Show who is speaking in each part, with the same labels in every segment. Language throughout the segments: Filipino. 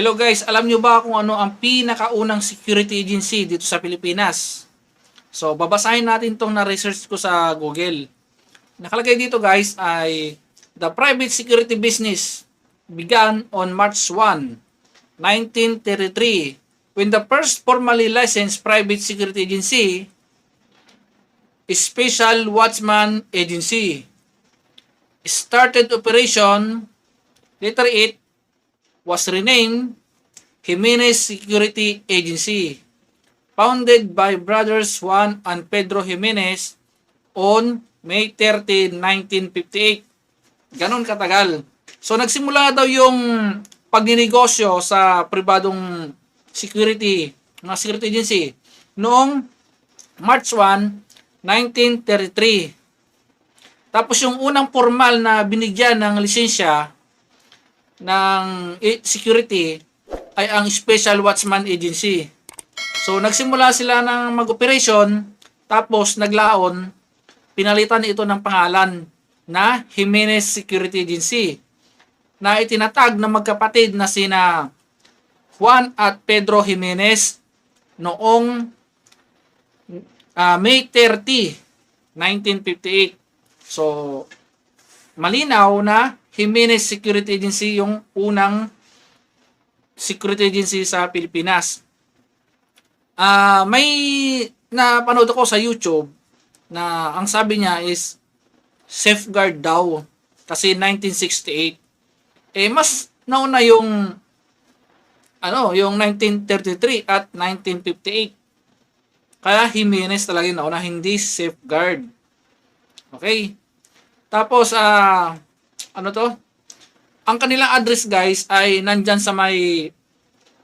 Speaker 1: Hello guys, alam nyo ba kung ano ang pinakaunang security agency dito sa Pilipinas? So, babasahin natin itong na-research ko sa Google. Nakalagay dito guys ay The private security business began on March 1, 1933 when the first formally licensed private security agency Special Watchman Agency started operation later it was renamed Jimenez Security Agency founded by brothers Juan and Pedro Jimenez on May 30, 1958 Ganon katagal. So nagsimula daw yung pagninegosyo sa pribadong security, mga security agency noong March 1, 1933. Tapos yung unang formal na binigyan ng lisensya ng security ay ang Special Watchman Agency. So nagsimula sila ng mag-operation tapos naglaon pinalitan ito ng pangalan na Jimenez Security Agency na itinatag ng magkapatid na sina Juan at Pedro Jimenez noong ah, May 30, 1958. So, malinaw na Jimenez Security Agency yung unang security agency sa Pilipinas. Ah, may napanood ako sa YouTube na ang sabi niya is safeguard daw kasi 1968 eh mas nauna yung ano yung 1933 at 1958 kaya Jimenez talaga yung nauna hindi safeguard. Okay? Tapos ah ano to? Ang kanilang address guys ay nandyan sa may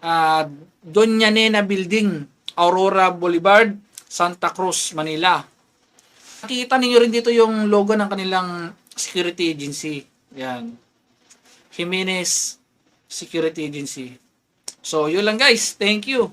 Speaker 1: ah, Doña Nena Building Aurora Boulevard Santa Cruz Manila Nakikita ninyo rin dito yung logo ng kanilang security agency. Yan. Jimenez Security Agency. So, yun lang guys. Thank you.